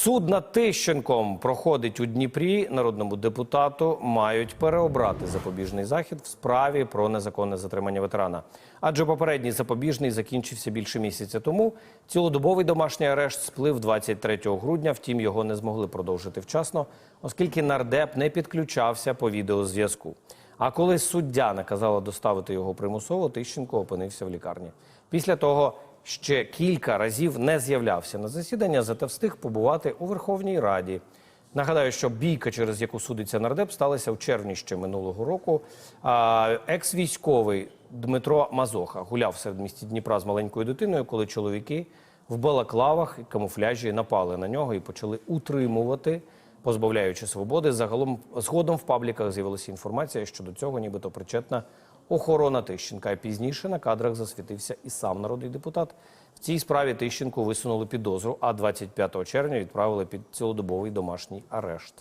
Суд над Тищенком проходить у Дніпрі. Народному депутату мають переобрати запобіжний захід в справі про незаконне затримання ветерана. Адже попередній запобіжний закінчився більше місяця тому. Цілодобовий домашній арешт сплив 23 грудня. Втім, його не змогли продовжити вчасно, оскільки нардеп не підключався по відеозв'язку. А коли суддя наказала доставити його примусово, Тищенко опинився в лікарні. Після того ще кілька разів не з'являвся на засідання, зате встиг побувати у Верховній Раді. Нагадаю, що бійка, через яку судиться нардеп, сталася в червні ще минулого року. А, Екс-військовий Дмитро Мазоха гуляв серед місті Дніпра з маленькою дитиною, коли чоловіки в балаклавах і камуфляжі напали на нього і почали утримувати, позбавляючи свободи. Загалом згодом в пабліках з'явилася інформація, що до цього нібито причетна охорона Тищенка. Пізніше на кадрах засвітився і сам народний депутат. В цій справі Тищенку висунули підозру, а 25 червня відправили під цілодобовий домашній арешт.